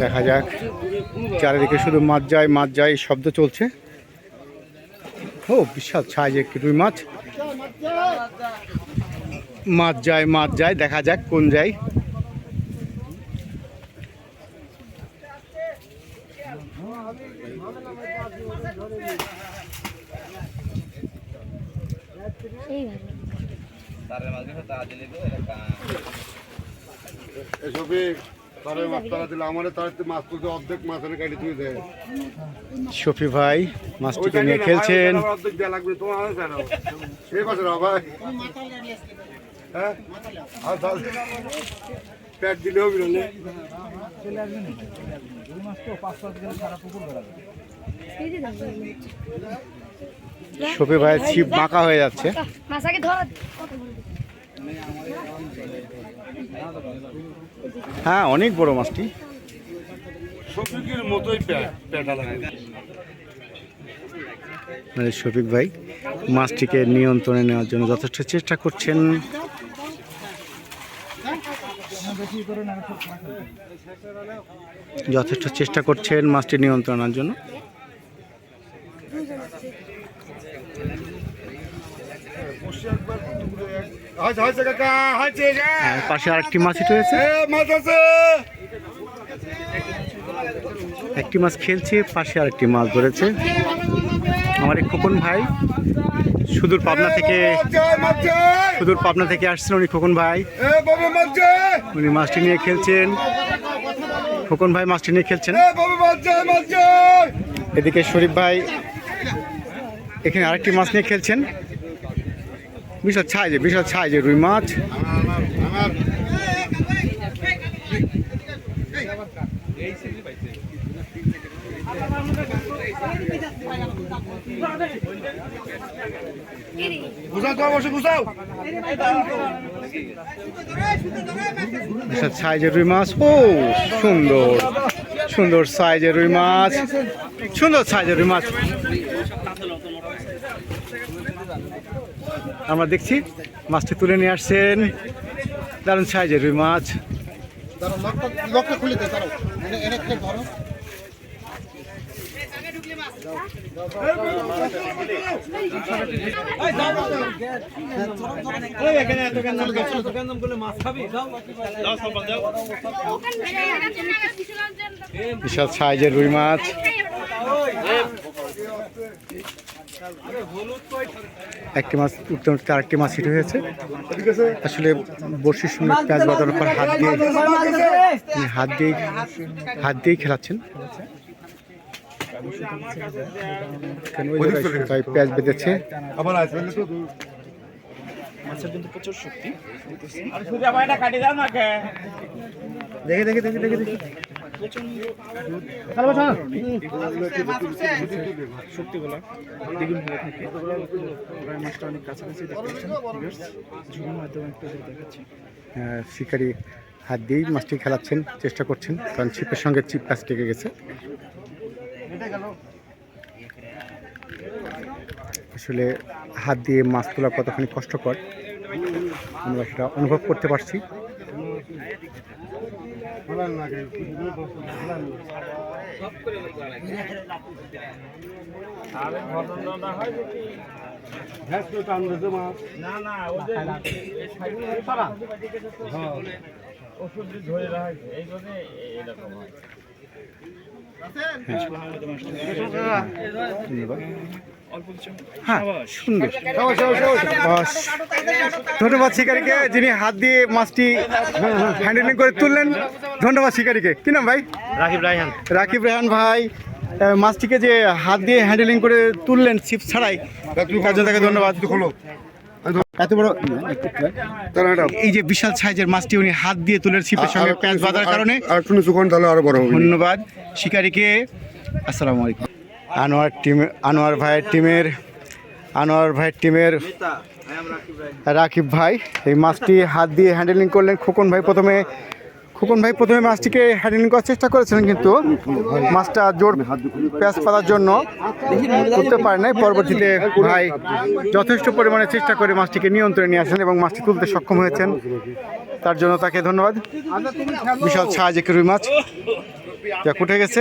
দেখা যাক। চারিদিকে শুধু মাছ যায় মাছ যায় শব্দ চলছে। ও, বিশাল সাইজ একটি রুই মাছ। মাছ যায় মাছ যায়, দেখা যাক কোন যায় এই ভালো এসবে তারে মাছ তারা দিলে আমার তার মাছ তুলতে অর্ধেক মাছ এনে কাটি তুই দেয় শফি ভাই মাছটিকে নিয়ে খেলছেন। অর্ধেক দেওয়া লাগবে তোমার হ্যাঁ প্যাট দিলেও বিরলে ভাইয়ের ছিপ বাঁকা হয়ে যাচ্ছে। হ্যাঁ অনেক বড় মাছটি। মতোই প্যাট প্যাটা লাগে। মানে শফিক ভাই মাছটিকে নিয়ন্ত্রণে নেওয়ার জন্য যথেষ্ট চেষ্টা করছেন। যথেষ্ট চেষ্টা করছেন মাছটি নিয়ন্ত্রণের জন্য। পাশে আরেকটি মাছই রয়েছে একটি মাছ খেলছে, পাশে আরেকটি মাছ ধরেছে। আমার এই খোকন ভাই। সুদূর পাবনা থেকে সুদূর পাবনা থেকে আসছেন উনি খোকন ভাই। উনি মাছটি নিয়ে খেলছেন। খোকন ভাই মাছটি নিয়ে খেলছেন। এদিকে শরীফ ভাই এখানে আরেকটি মাছ নিয়ে খেলছেন। বিশাল ছাই যে, বিশাল ছাই যে রুই মাছ। গুছাও গুছাও সাইজের রুই মাছ। ও, সুন্দর। সুন্দর সাইজের রুই মাছ। সুন্দর সাইজের রুই মাছ। আমরা দেখছি, মাছটি তুলে নিয়ে আসছেন। দারুণ সাইজের রুই মাছ। খুলে বিশাল সাইজের রুই মাছ। একটি মাছ উঠতে উঠতে আরেকটি মাছ হিট হয়েছে। আসলে বর্ষির সময় পেঁয়াজ বাঁধানোর পর হাত দিয়ে হাত দিয়ে হাত দিয়েই খেলাচ্ছেন। তাই পেঁয়াজ বেঁধেছে আবার আসবে তো দেখে দেখে দেখে দেখে দেখে একটু দেখাচ্ছি শিকারি হাত দিয়েই মাছটি খেলাচ্ছেন, চেষ্টা করছেন। কারণ ছিপের সঙ্গে চিপ কাজ লেগে গেছে। আসলে হাত দিয়ে মাছ তোলা কতখানি কষ্টকর আমরা সেটা অনুভব করতে পারছি ধন্যবাদ হ্যাঁ সুন্দর বাস। ধন্যবাদ শিকারীকে যিনি হাত দিয়ে মাছটি হ্যান্ডেলিং করে তুললেন। ধন্যবাদ শিকারীকে। কি নাম ভাই? রাকিব রায়হান। রাকিব রেহান ভাই মাছটিকে যে হাত দিয়ে হ্যান্ডেলিং করে তুললেন ছিপ ছাড়াই তার জন্য তাকে ধন্যবাদ। এত বড় এই যে বিশাল সাইজের মাছটি উনি হাত দিয়ে তুলেন ছিপের সঙ্গে প্যাঁচ বাঁধার কারণে। আর একটু তাহলে আরও বড় ধন্যবাদ। শিকারীকে, আসসালামু আলাইকুম। আনোয়ার টিম, আনোয়ার ভাইয়ের টিমের, আনোয়ার ভাইয়ের টিমের রাকিব ভাই, এই মাছটি হাত দিয়ে হ্যান্ডেলিং করলেন। খোকন ভাই প্রথমে, খোকন ভাই প্রথমে মাছটিকে হ্যান্ডেলিং করার চেষ্টা করেছিলেন, কিন্তু মাছটা জোর প্যাঁচ পাতার জন্য করতে পারে নাই। পরবর্তীতে ভাই যথেষ্ট পরিমাণে চেষ্টা করে মাছটিকে নিয়ন্ত্রণে নিয়ে আসেন এবং মাছটি তুলতে সক্ষম হয়েছেন। তার জন্য তাকে ধন্যবাদ। বিশাল সাহায্যে রুই মাছ। যা উঠে গেছে?